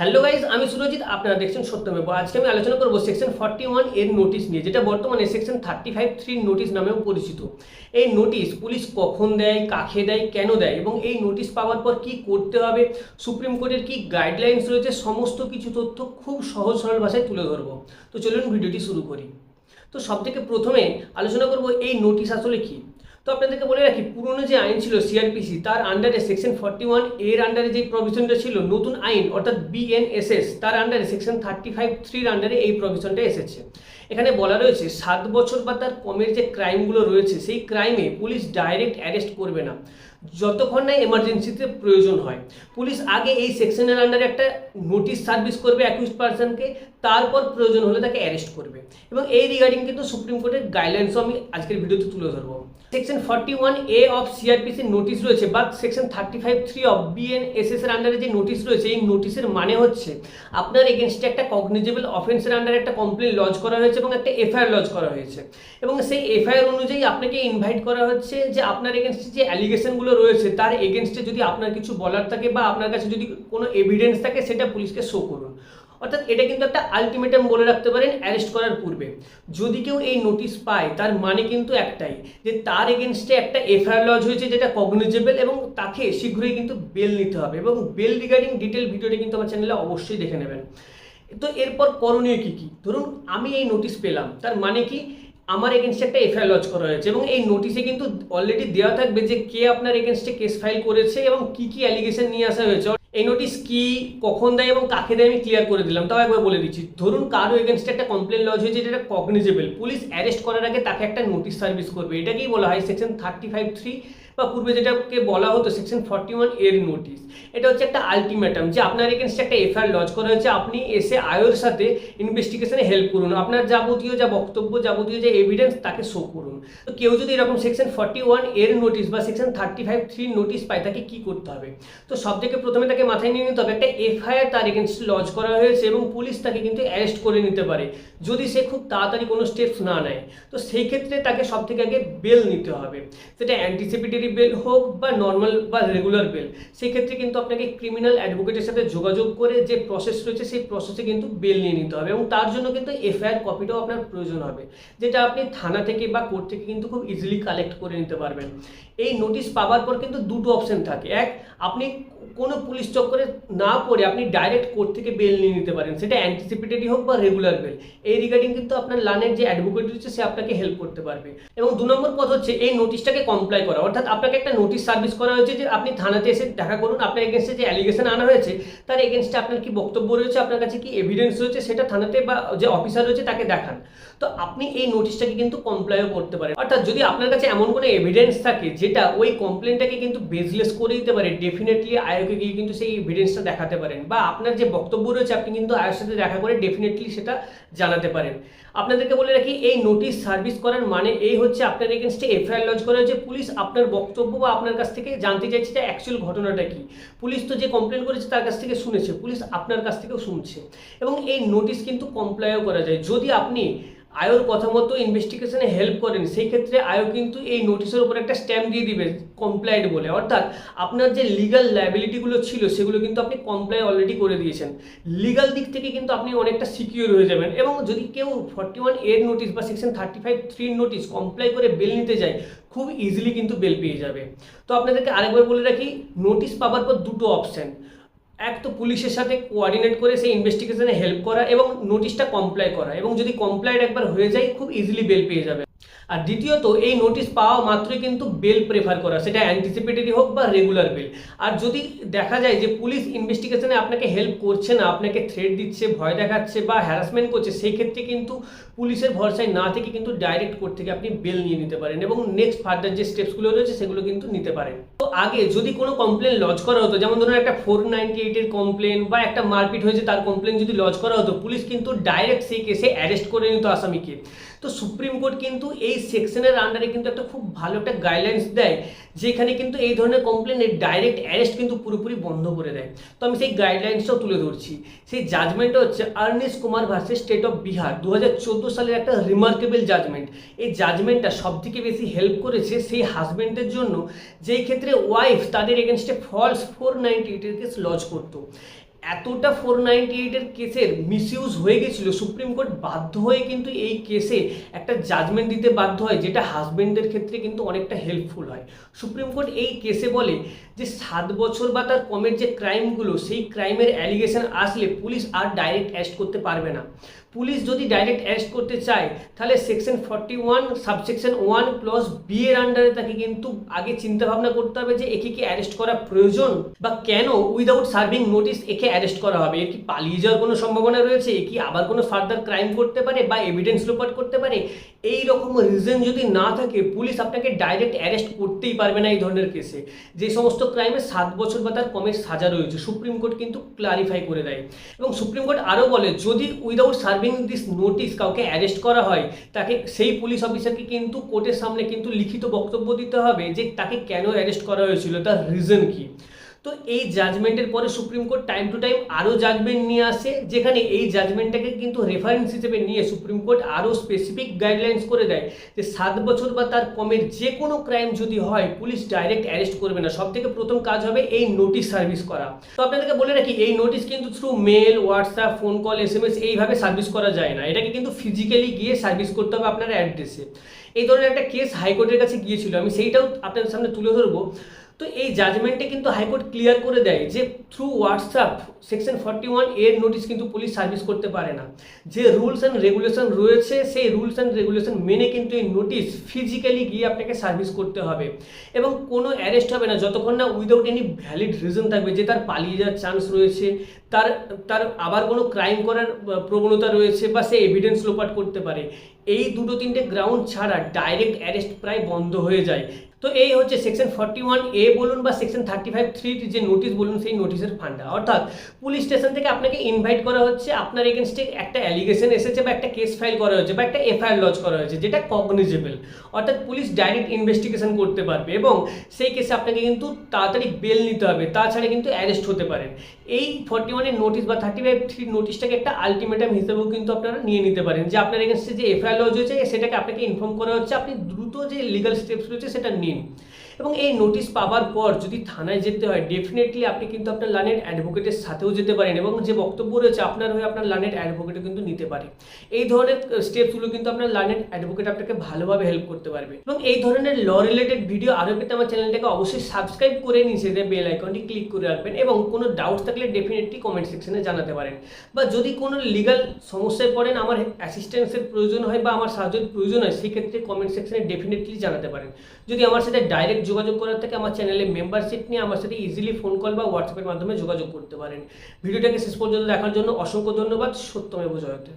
Hello guys আমি সুরজিৎ, আপনারা দেখছেন সত্যমেব আজকে আমি আলোচনা করব সেকশন ফর্টি ওয়ানের নোটিশ নিয়ে, যেটা বর্তমানে section thirty five three notice নামেও পরিচিত। এই নোটিশ পুলিশ কখন দেয়, কাকে দেয়, কেন দেয়, এবং এই নোটিশ পাওয়ার পর কি করতে হবে, সুপ্রিম কোর্টের কি গাইডলাইন্স রয়েছে, সমস্ত কিছু তথ্য খুব সহজ সরল ভাষায় তুলে ধরবো। তো চলুন ভিডিওটি শুরু করি। তো সব থেকে প্রথমে আলোচনা করব এই নোটিশ আসলে কি। তো আপনাদেরকে বলে রাখি, পুরনো যে আইন ছিল সিআরপিসি তার আন্ডারে সেকশন ফর্টি ওয়ানের আন্ডারে যে প্রভিশনটা ছিল, নতুন আইন, অর্থাৎ বিএনএসএস তার আন্ডারে সেকশন থার্টি ফাইভ থ্রির আন্ডারে এই প্রভিশনটা এসেছে। এখানে বলা রয়েছে, সাত বছর বা তার কমের যে ক্রাইমগুলো রয়েছে, সেই ক্রাইমে পুলিশ ডাইরেক্ট অ্যারেস্ট করবে না। যতক্ষণ না এমার্জেন্সিতে প্রয়োজন হয়। পুলিশ আগে এই সেকশনের আন্ডারে একটা নোটিশ সার্ভিস করবে অ্যাকুইজ পার্সনকে তারপর প্রয়োজন হলে তাকে অ্যারেস্ট করবে। এবং এই রিগার্ডিং কিন্তু সুপ্রিম কোর্টের গাইডলাইন্সও আমি আজকের ভিডিওতে তুলে ধরবো। Section forty one A of সিআরপিসির notice রয়েছে, বা section thirty five three of BNSS এর আন্ডারে যে নোটিশ রয়েছে, এই নোটিশের মানে হচ্ছে আপনার এগেনস্টে একটা কগনিজেবল অফেন্সের আন্ডারে একটা কমপ্লেন লজ করা হয়েছে এবং একটা এফআইআর লজ করা হয়েছে। এবং সেই এফআইআর অনুযায়ী আপনাকে ইনভাইট করা হচ্ছে যে আপনার এগেনস্টে যে অ্যালিগেশনগুলো রয়েছে, তার এগেনস্টে যদি আপনার কিছু বলার থাকে বা আপনার কাছে যদি কোনো এভিডেন্স থাকে, সেটা পুলিশকে শো করুন। অর্থাৎ এটা কিন্তু একটা আলটিমেটাম বলে রাখতে পারেন অ্যারেস্ট করার পূর্বে। যদি কেউ এই নোটিশ পায়, তার মানে কিন্তু একটাই, যে তার এগেনস্টে একটা এফআইআর লজ হয়েছে যেটা কগনিজেবল এবং তাকে শীঘ্রই কিন্তু বেল নিতে হবে এবং বেল রিগার্ডিং ডিটেল ভিডিওটা কিন্তু আমার চ্যানেলে অবশ্যই দেখে নেবেন। তো এরপর করণীয় কী কী? ধরুন, আমি এই নোটিশ পেলাম, তার মানে কি? আমার এগেনস্টে একটা এফআইআর লজ করা হয়েছে এবং এই নোটিশে কিন্তু অলরেডি দেওয়া থাকবে যে কে আপনার এগেনস্টে কেস ফাইল করেছে এবং কি কি অ্যালিগেশন নিয়ে আসা হয়েছে। এই নোটিস কি, কখন দেয় এবং কাকে দেয় আমি ক্লিয়ার করে দিলাম, তাও একবার বলে দিচ্ছি। ধরুন কারও এগেনস্টে একটা কমপ্লেন লজ হয়েছে যেটা কগনিজেবল পুলিশ অ্যারেস্ট করার আগে তাকে একটা নোটিশ সার্ভিস করবে। এটাকেই বলা হয় সেকশন থার্টি ফাইভ থ্রি বা পূর্বে যেটাকে বলা হতো সেকশন ফর্টি ওয়ানের নোটিশ এটা হচ্ছে একটা আলটিমেটাম যে আপনার এগেনস্টে একটা এফআইআর লজ করা হয়েছে, আপনি এসে আয়োর সাথে ইনভেস্টিগেশনে হেল্প করুন। আপনার যাবতীয় যা বক্তব্য, যাবতীয় যে এভিডেন্স তাকে শো করুন। তো কেউ যদি এরকম সেকশন ফর্টি ওয়ানের নোটিশ বা section thirty five three notice পায়, তাকে কী করতে হবে? তো সব থেকে প্রথমে তাকে মাথায় নিয়ে নিতে হবে, একটা এফআইআর তার এগেনস্টে লজ করা হয়েছে এবং পুলিশ তাকে কিন্তু অ্যারেস্ট করে নিতে পারে, যদি সে খুব তাড়াতাড়ি কোনো স্টেপস না নেয়। তো সেই ক্ষেত্রে তাকে সব থেকে আগে বেল নিতে হবে। সেটা অ্যান্টিসিপেটরি বেল হোক বা নর্মাল বা রেগুলার বেল সেক্ষেত্রে কিন্তু আপনাকে ক্রিমিনাল অ্যাডভোকেটের সাথে যোগাযোগ করে যে প্রসেস রয়েছে, সেই প্রসেসে কিন্তু বেল নিয়ে নিতে হবে এবং তার জন্য কিন্তু এফআইআর কপিটাও আপনার প্রয়োজন হবে, যেটা আপনি থানা থেকে বা কোর্ট থেকে কিন্তু খুব ইজিলি কালেক্ট করে নিতে পারবেন। এই নোটিশ পাওয়ার পর কিন্তু দুটো অপশন থাকে, এক, আপনি কোনো পুলিশ চক্করে না পড়ে আপনি ডাইরেক্ট কোর্ট থেকে বেল নিয়ে নিতে পারেন। সেটা অ্যান্টিসিপেটেডই হোক বা রেগুলার বেল এই রিগার্ডিং কিন্তু আপনার লানের যে অ্যাডভোকেট রয়েছে, সে আপনাকে হেল্প করতে পারবে। এবং দু নম্বর পথ হচ্ছে, এই নোটিশটাকে কমপ্লাই করা। অর্থাৎ আপনাকে একটা নোটিশ সার্ভিস করা হয়েছে যে আপনি থানাতে এসে দেখা করুন, আপনার এগেনস্টে যে অ্যালিগেশন আনা হয়েছে, তার এগেনস্টে আপনার কি বক্তব্য রয়েছে, আপনার কাছে কি এভিডেন্স রয়েছে, সেটা থানাতে বা যে অফিসার রয়েছে, তাকে দেখান। তো আপনি এই নোটিশটাকে কিন্তু কমপ্লাইও করতে পারেন। অর্থাৎ যদি আপনার কাছে এমন কোনো এভিডেন্স থাকে, যেটা ওই কমপ্লেনটাকে কিন্তু বেজলেস করে দিতে পারে ডেফিনেটলি আয়োগে গিয়ে কিন্তু সেই এভিডেন্সটা দেখাতে পারেন। বা আপনার যে বক্তব্য রয়েছে, আপনি কিন্তু আয়ের সাথে দেখা করে ডেফিনেটলি সেটা জানাতে পারেন। আপনাদেরকে বলে রাখি, এই নোটিশ সার্ভিস করার মানে এই হচ্ছে আপনার এগেনস্টে এফআইআর লঞ্চ করা হয়েছে পুলিশ আপনার বক্তব্য বা আপনার কাছ থেকে জানতে চাইছে যে অ্যাকচুয়াল ঘটনাটা কি। পুলিশ তো যে কমপ্লেন করেছে তার কাছ থেকে শুনেছে পুলিশ আপনার কাছ থেকেও শুনছে। এবং এই নোটিশ কিন্তু কমপ্লাইও করা যায়। যদি আপনি আয়োর কথা মতো ইনভেস্টিগেশনে হেল্প করেন। সেই ক্ষেত্রে আয়ো কিন্তু এই নোটিশের উপর একটা স্ট্যাম্প দিয়ে দিবে কমপ্লাইড বলে। অর্থাৎ আপনার যে লিগাল লাইবিলিটিগুলো ছিল, সেগুলো কিন্তু আপনি কমপ্লাই অলরেডি করে দিয়েছেন। লিগাল দিক থেকে কিন্তু আপনি অনেকটা সিকিউর হয়ে যাবেন এবং যদি কেউ ফর্টি ওয়ানের নোটিশ বা সেকশন থার্টি ফাইভ থ্রির নোটিশ কমপ্লাই করে বেল নিতে যায়, খুব ইজিলি কিন্তু বেল পেয়ে যাবে। তো আপনাদেরকে আরেকবার বলে রাখি নোটিশ পাওয়ার পর দুটো অপশান এক তো পুলিশের সাথে কোয়ার্ডিনেট করে সেই ইনভেস্টিগেশনে হেল্প করা এবং নোটিশটা কমপ্লাই করা এবং যদি কমপ্লাইড একবার হয়ে যায়, খুব ইজিলি বেল পেয়ে যাবে। আর দ্বিতীয়ত, এই নোটিশ পাওয়া মাত্রই কিন্তু বেল প্রেফার করা, সেটা অ্যান্টিসিপেটরি হোক বা রেগুলার বেল আর যদি দেখা যায় যে পুলিশ ইনভেস্টিগেশনে আপনাকে হেল্প করছে না, আপনাকে থ্রেট দিচ্ছে, ভয় দেখাচ্ছে বা হ্যারাসমেন্ট করছে সেই ক্ষেত্রে কিন্তু পুলিশের ভরসায় না থেকে কিন্তু ডাইরেক্ট কোর্ট থেকে আপনি বেল নিয়ে নিতে পারেন এবং নেক্সট ফার্দার যে স্টেপসগুলো রয়েছে, সেগুলো কিন্তু নিতে পারেন। তো আগে যদি কোনো কমপ্লেন লজ করা হতো, যেমন ধরুন একটা ফোর নাইনটি এইটের কমপ্লেন বা একটা মারপিট হয়েছে, তার কমপ্লেন যদি লজ করা হতো, পুলিশ কিন্তু ডাইরেক্ট সেই কেসে অ্যারেস্ট করে নিত আসামিকে। তো সুপ্রিম কোর্ট কিন্তু এই সেকশনের আন্ডারে কিন্তু একটা খুব ভালো একটা গাইডলাইন্স দেয়, যেখানে কিন্তু এই ধরনের কমপ্লেনের ডাইরেক্ট অ্যারেস্ট কিন্তু পুরোপুরি বন্ধ করে দেয়। তো আমি সেই গাইডলাইন্সটাও তুলে ধরছি। সেই জাজমেন্টটা হচ্ছে Arnesh Kumar versus state of Bihar দু হাজার চোদ্দ সালের একটা রিমার্কেবল জাজমেন্ট এই জাজমেন্টটা সবথেকে বেশি হেল্প করেছে সেই হাজব্যান্ডের জন্য। যেই ক্ষেত্রে ওয়াইফ তাদের এগেনস্টে ফলস ফোর নাইনটি এইটের কেস লজ করতো। এতটা ফোর নাইনটি এইটের কেসের মিসইউজ হয়ে গেছিল, সুপ্রিম কোর্ট বাধ্য হয়ে কিন্তু এই কেসে একটা জাজমেন্ট দিতে বাধ্য হয়, যেটা হাজবেন্ডের ক্ষেত্রে কিন্তু অনেকটা হেল্পফুল হয়। সুপ্রিম কোর্ট এই কেসে বলে যে সাত বছর বা তার কমের যে ক্রাইমগুলো, সেই ক্রাইমের অ্যালিগেশন আসলে পুলিশ আর ডাইরেক্ট অ্যারেস্ট করতে পারবে না। পুলিশ যদি ডাইরেক্ট অ্যারেস্ট করতে চায়, তাহলে section forty one subsection one plus B এর আন্ডারে তাকে কিন্তু আগে চিন্তা ভাবনা করতে হবে যে একে কি অ্যারেস্ট করা প্রয়োজন বা কেন উইদাউট সার্ভিং নোটিস একে অ্যারেস্ট করা হবে। এর কি পালিয়ে যাওয়ার কোনো সম্ভাবনা রয়েছে? এ কি আবার কোনো ফার্দার ক্রাইম করতে পারে বা এভিডেন্স লোপাট করতে পারে? এই রকম রিজন যদি না থাকে, পুলিশ আপনাকে ডাইরেক্ট অ্যারেস্ট করতেই পারবে না এই ধরনের কেসে যে সমস্ত ক্রাইমে সাত বছর বা তার কমের সাজা রয়েছে সুপ্রিম কোর্ট কিন্তু ক্লারিফাই করে দেয়। এবং সুপ্রিম কোর্ট আরও বলে, যদি উইদাউট সার্ভিং দিস নোটিস কাউকে অ্যারেস্ট করা হয়, তাকে সেই পুলিশ অফিসারকে কিন্তু কোর্টের সামনে কিন্তু লিখিত বক্তব্য দিতে হবে যে তাকে কেন অ্যারেস্ট করা হয়েছিল, তার রিজন কি? তো এই জাজমেন্টের পরে supreme court time to time আরও জাজমেন্ট নিয়ে আসে, যেখানে এই জাজমেন্টটাকে কিন্তু রেফারেন্স হিসেবে নিয়ে সুপ্রিম কোর্ট আরও স্পেসিফিক গাইডলাইন্স করে দেয় যে সাত বছর বা তার কমের যে কোনো ক্রাইম যদি হয়, পুলিশ ডাইরেক্ট অ্যারেস্ট করবে না। সব থেকে প্রথম কাজ হবে এই নোটিশ সার্ভিস করা। তো আপনাদেরকে বলে রাখি, এই নোটিশ কিন্তু through mail WhatsApp phone call S M S এইভাবে সার্ভিস করা যায় না। এটাকে কিন্তু ফিজিক্যালি গিয়ে সার্ভিস করতে হবে আপনার অ্যাড্রেসে এই ধরনের একটা কেস হাইকোর্টের কাছে গিয়েছিল। আমি সেইটাও আপনাদের সামনে তুলে ধরবো। তো এই জাজমেন্টে কিন্তু হাইকোর্ট ক্লিয়ার করে দেয় যে থ্রু হোয়াটসঅ্যাপ সেকশন ফর্টি ওয়ানের নোটিশ কিন্তু পুলিশ সার্ভিস করতে পারে না। যে রুলস অ্যান্ড রেগুলেশন রয়েছে, সেই রুলস অ্যান্ড রেগুলেশন মেনে কিন্তু এই নোটিশ ফিজিক্যালি গিয়ে আপনাকে সার্ভিস করতে হবে। এবং কোনো অ্যারেস্ট হবে না, যতক্ষণ না উইদাউট এনি ভ্যালিড রিজন থাকবে যে তার পালিয়ে যাওয়ার চান্স রয়েছে তার তার আবার কোনো ক্রাইম করার প্রবণতা রয়েছে বা সে এভিডেন্স লোপাট করতে পারে। এই দুটো তিনটে গ্রাউন্ড ছাড়া ডাইরেক্ট অ্যারেস্ট প্রায় বন্ধ হয়ে যায়। তো এই হচ্ছে সেকশন ফর্টি ওয়ান এ বলুন বা সেকশন থার্টি ফাইভ থ্রি যে নোটিশ বলুন, সেই নোটিশের ফান্ডা। অর্থাৎ পুলিশ স্টেশন থেকে আপনাকে ইনভাইট করা হচ্ছে, আপনার এগেনস্টে একটা অ্যালিগেশন এসেছে বা একটা কেস ফাইল করা হয়েছে বা একটা এফআইআর লজ করা হয়েছে, যেটা কগনিজেবল অর্থাৎ পুলিশ ডাইরেক্ট ইনভেস্টিগেশন করতে পারবে এবং সেই কেসে আপনাকে কিন্তু তাড়াতাড়ি বেল নিতে হবে। তাছাড়া কিন্তু অ্যারেস্ট হতে পারেন এই ফর্টি ওয়ানের নোটিশ বা থার্টি ফাইভ থ্রি নোটিশটাকে একটা আলটিমেটাম হিসেবেও কিন্তু আপনারা নিয়ে নিতে পারেন। যে আপনার এগেনস্টে যে এফআইআর লজ হয়েছে, সেটাকে আপনাকে ইনফর্ম করা হচ্ছে। আপনি দ্রুত যে লিগাল স্টেপস রয়েছে, সেটা নিন। এবং এই নোটিশ পাওয়ার পর যদি থানায় যেতে হয় ডেফিনেটলি আপনি কিন্তু আপনার লানের অ্যাডভোকেটের সাথেও যেতে পারেন এবং যে বক্তব্য রয়েছে, আপনার হয়ে আপনার লানের অ্যাডভোকেটও কিন্তু নিতে পারে। এই ধরনের স্টেপসগুলো কিন্তু আপনার লানের অ্যাডভোকেট আপনাকে ভালোভাবে হেল্প করতে পারবে। এবং এই ধরনের ল রিলেটেড ভিডিও আরও পেতে আমার চ্যানেলটাকে অবশ্যই সাবস্ক্রাইব করে নিচে দিয়ে বেল আইকনটি ক্লিক করে রাখবেন এবং কোনো ডাউট থাকলে ডেফিনেটলি কমেন্ট সেকশনে জানাতে পারেন। বা যদি কোনো লিগাল সমস্যায় পড়েন, আমার অ্যাসিস্ট্যান্সের প্রয়োজন হয় বা আমার সাহায্যের প্রয়োজন হয়, সেক্ষেত্রে কমেন্ট সেকশনে ডেফিনেটলি জানাতে পারেন। যদি আমার সাথে ডাইরেক্ট যোগাযোগ করার থেকে আমার চ্যানেলে মেম্বারশিপ নিয়ে আমার সাথে ইজিলি ফোন কল বা হোয়াটসঅ্যাপের মাধ্যমে যোগাযোগ করতে পারেন। ভিডিওটাকে শেষ পর্যন্ত দেখার জন্য অসংখ্য ধন্যবাদ। সত্যমেব জয়তে।